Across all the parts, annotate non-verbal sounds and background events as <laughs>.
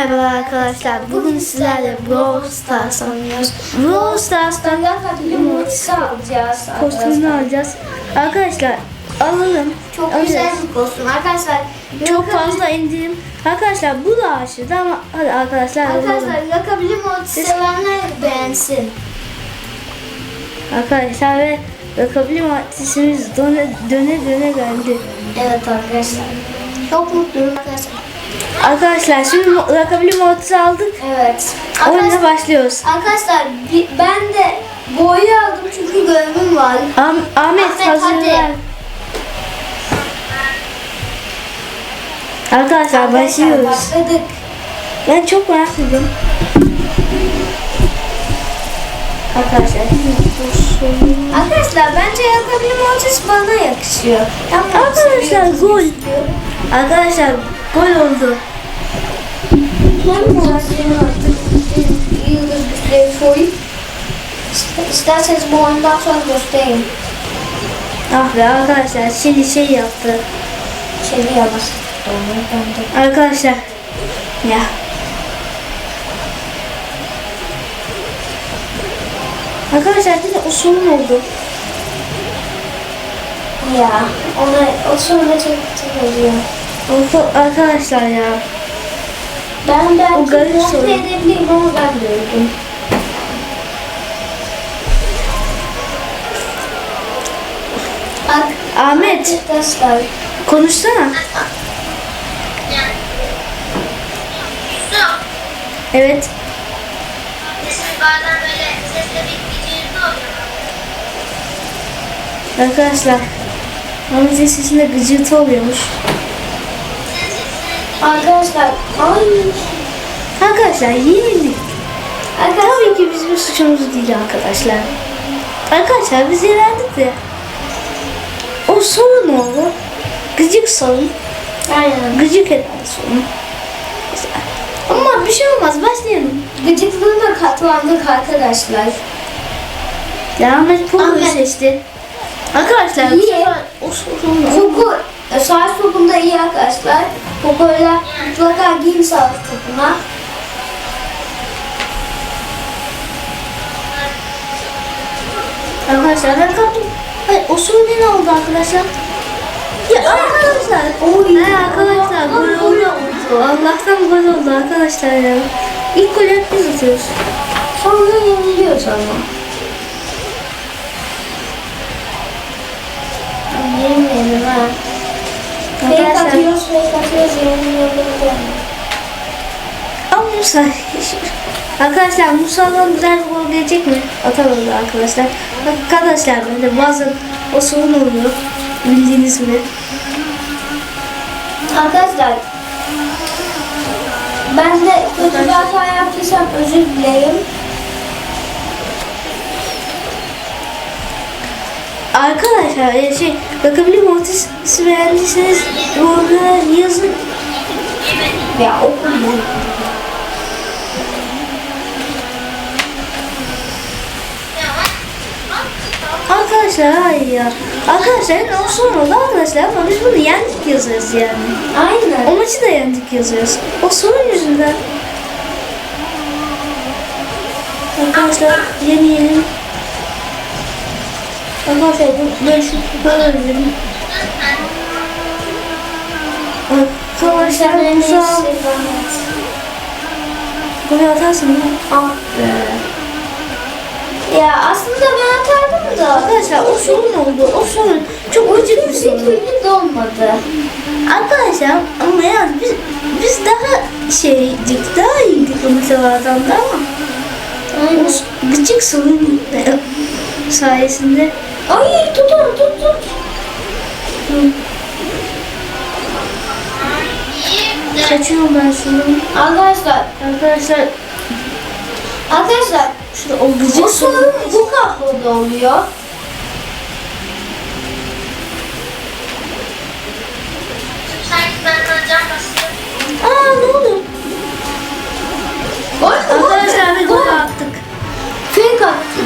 Merhaba arkadaşlar. Bugün sizlerle Brawl Stars oynuyoruz. Brawl Stars'tan Yumurta alacağız. kostümünü alacağız. Arkadaşlar alalım. Çok Alacağız. güzel bir kostüm arkadaşlar. Çok fazla indirim. Arkadaşlar bu da aşırı ama hadi arkadaşlar. Arkadaşlar Rakabili mod sevenler beğensin. Arkadaşlar ve Rakabili Maddesi'miz döne döne döne geldi. Evet arkadaşlar. Çok mutluyum arkadaşlar. Arkadaşlar şimdi Rakabili Maddesi aldık. Evet. Oyuna Arkadaşlar, başlıyoruz. arkadaşlar bi- ben de boyu aldım çünkü görevim var. Am- Ahmet Ahmet, hazır hadi. ver. Arkadaşlar başlıyoruz. Başladık. Ben çok merak ediyorum. Arkadaşlar Arkadaşlar bence Rakabili mod bana yakışıyor. Yapmak Arkadaşlar gol. Arkadaşlar gol oldu. Maçını artık yıldız güçleri koyup İste- İsterseniz bu oyundan sonra göstereyim. Ah be arkadaşlar şimdi şey yaptı. Doğru bende. Arkadaşlar ya Arkadaşlar bir de o sorun oldu. Ya ona o sonra çok çok oluyor. O- Arkadaşlar ya. Ben belki monte edebilirim ama ben de öldüm. Ak- Ahmet Arkadaşlar konuşsana. Evet. Arkadaşlar Ahmet'in sesinde gıcırtı oluyormuş. Arkadaşlar ay Arkadaşlar yenildik. arkadaşlar Tabii ki bizim suçumuz değil arkadaşlar. Arkadaşlar biz eğlendik de. O sorun oldu. Gıcık sorun. aynen Gıcık eden sorun. Güzel. Ama bir şey olmaz başlayalım. gıcıklığına katlandık arkadaşlar. Ahmet Pogo'yu Ahmet. seçti. Arkadaşlar bu İyi. sefer o sorun oldu. Koku e, savaş topunda iyi arkadaşlar. Koko'yla mutlaka giyin savaş topuna. Arkadaşlar ben kalktım. Hayır o sorun ne oldu arkadaşlar? Ya arkadaşlar. Oy. He arkadaşlar gol oldu. Allah'tan gol oldu arkadaşlar ya. İlk golü hep biz atıyoruz. Sonra yeniliyoruz ama. Fake atıyoruz, fake atıyoruz, Musa. Arkadaşlar Musa'dan güzel bir gol gelecek mi? Atamadı arkadaşlar. Arkadaşlar böyle bazen o sorun oluyor. Bildiğiniz gibi. Arkadaşlar ben de kötü bir hata yaptıysam özür dilerim. Arkadaşlar e, şey bakabilir Mortis'i beğendiyseniz yorumlara yazın. Ya okuyun. Arkadaşlar hayır ya. Arkadaşlar yani o son oldu arkadaşlar ama biz bunu yendik yazıyoruz yani. O Aynen. maçı da yendik yazıyoruz. O sorun yüzünden. Arkadaşlar yeni yeni. Arkadaşlar bu ben şu böyle verelim. Arkadaşlar Sen Musa golü atarsın değil mi? Ah be. Ya aslında ben atardım da. Arkadaşlar o sorun oldu. O sorun çok gıcık bir türlü de olmadı. Arkadaşlar ama yani biz biz daha şeydik, daha iyiydik o mütevadan da ama Aynen. o gıcık sorun sayesinde Ay tut onu tut tut. kaçıyorum ben şunu. Arkadaşlar, Arkadaşlar arkadaşlar şurada o bu sorun bu kabloda oluyor. Aa ne oldu? Arkadaşlar bir gol attık. Fake attık.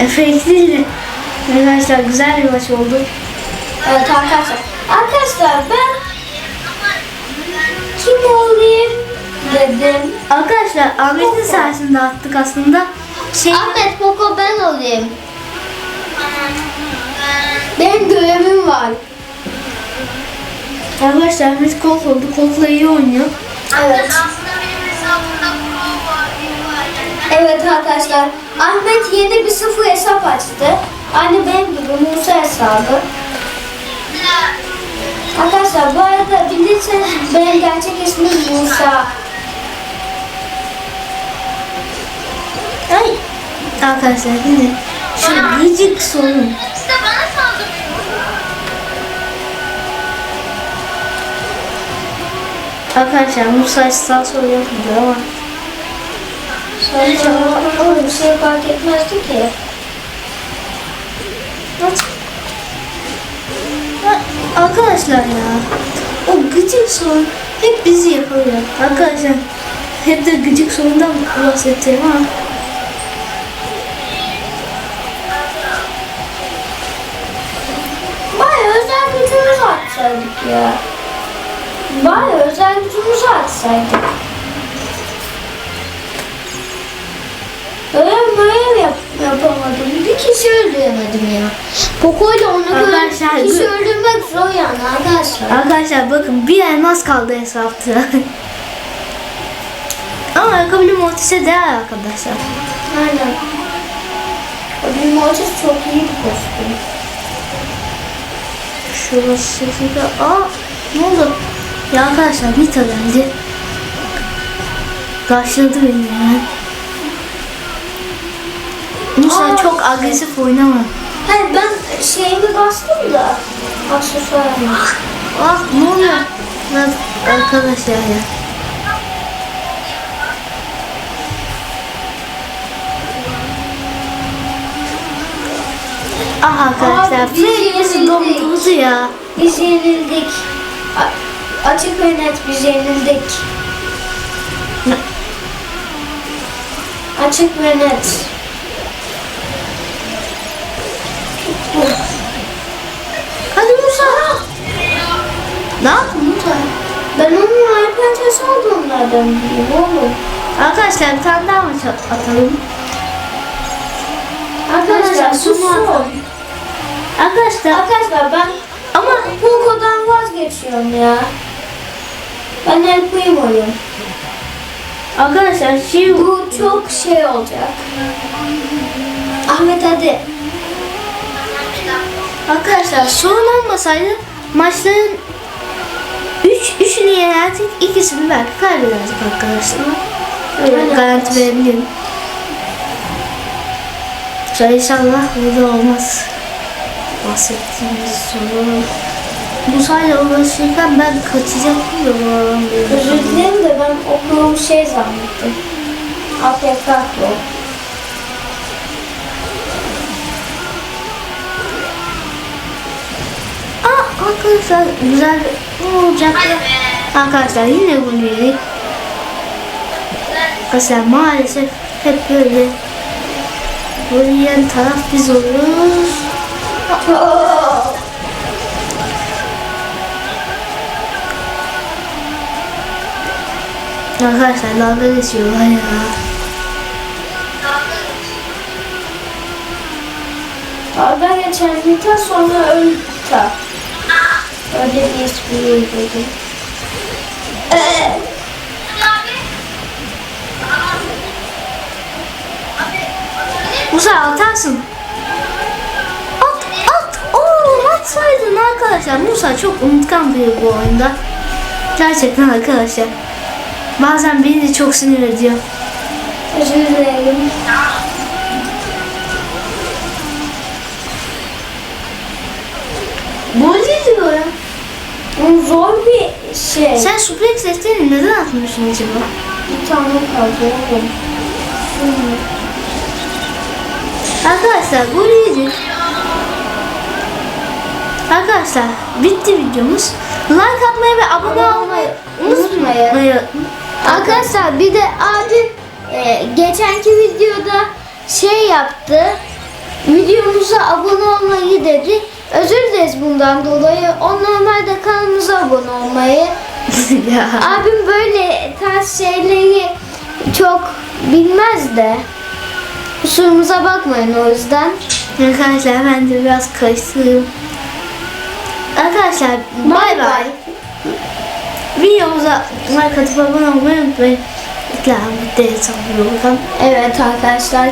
E, fake değil de. Arkadaşlar güzel bir maç oldu. Evet arkadaşlar. Arkadaşlar ben kim olayım? dedim. Arkadaşlar Ahmet'in sayesinde attık aslında. Şey Ahmet Poco ben olayım. Benim görevim var. Arkadaşlar Ahmet Colt oldu. Colt'la iyi oynuyor. Evet. Evet arkadaşlar. Ahmet yeni bir sıfır hesap açtı. Aynı benim gibi Musa mesela Arkadaşlar bu arada bilirseniz benim gerçek ismim Musa. Ay. Arkadaşlar yine şu gıcık sorun. de bana saldırıyor. Arkadaşlar Musa sağ sol yapmadı ama. Sonra o bir şey fark etmezdi ki. Aç. Ha, Arkadaşlar ya. O gıcık sorun hep bizi yapıyor. Arkadaşlar hep de gıcık sorundan bahsedeceğim ama. Baya özel gücümüzü atsaydık ya. Baya özel gücümüzü atsaydık. Öyle böyle yap, yapamadım. Bir kişi öldüremedim ya. Poco'yla onu Arkadaşlar, kişi öldürmek zor yani arkadaşlar. Arkadaşlar bakın bir elmas kaldı hesapta. <laughs> ama ayakkabılı mortise değer arkadaşlar. Aynen. Bir Mortis çok iyi bir kostüm. Şurası şurada. Aa ne oldu? Ya arkadaşlar Nita geldi. Karşıladı beni hemen. Musa Aa. çok agresif oynama. Hayır ben şeyimi bastım da aksesuarımı. Ah ne oluyor? Lan arkadaşlar ya. Ah arkadaşlar biz dondurdu ya. Biz yenildik. A- açık ve net biz yenildik. Açık ve net. Hadi Musa. Ne yaptın Musa? Ben onun iPad aldım nereden bileyim oğlum. Arkadaşlar bir tane daha maç atalım. Arkadaşlar susun. Arkadaşlar Arkadaşlar ben ama Poco'dan vazgeçiyorum ya. Ben El Primo'yum. arkadaşlar şey Bu çok şey olacak. Ahmet hadi. Arkadaşlar sorun olmasaydı maçların 3 üçünü yenerdik ikisini belki kaybederdik arkadaşlar. Öyle Aynen. garanti verebilirim. Sonra inşallah burada olmaz. Bahsettiğimiz sorun. Bu sayede uğraşırken ben kaçacaktım da bu. Özür dilerim de ben okuduğum şey zannettim. APK o. arkadaşlar güzel ne olacak. Arkadaşlar yine bunu yedik. Arkadaşlar maalesef hep böyle böyle yiyen taraf biz oluruz. <laughs> Arkadaşlar dalga geçiyorlar ya. Dalga geçen sonra öldü. Ta. Öyle bir espri. Ee. Aa. Abi. Atabilir Musa atarsın. At at. Oo atsaydın arkadaşlar. Musa çok unutkan biri bu oyunda. Gerçekten arkadaşlar. Bazen beni de çok sinir ediyor. özür dilerim. Gol diyor ya. Bu zor bir şey. Sen suplex desteğini neden atmıyorsun acaba? Bir tane kaldı oğlum. Arkadaşlar gol yedik. Arkadaşlar bitti videomuz. Like atmayı ve abone olmayı unutmayın. Arkadaşlar bir de abi e, geçenki videoda şey yaptı. Videomuza abone olmayı dedi. Özür bundan dolayı. O normalde kanalımıza abone olmayı. <laughs> Abim böyle tarz şeyleri çok bilmez de. Kusurumuza bakmayın o yüzden. Arkadaşlar ben de biraz karıştırıyorum. Arkadaşlar bay bay. Videomuza like atıp abone olmayı unutmayın. Bitti sanıyorum. Evet arkadaşlar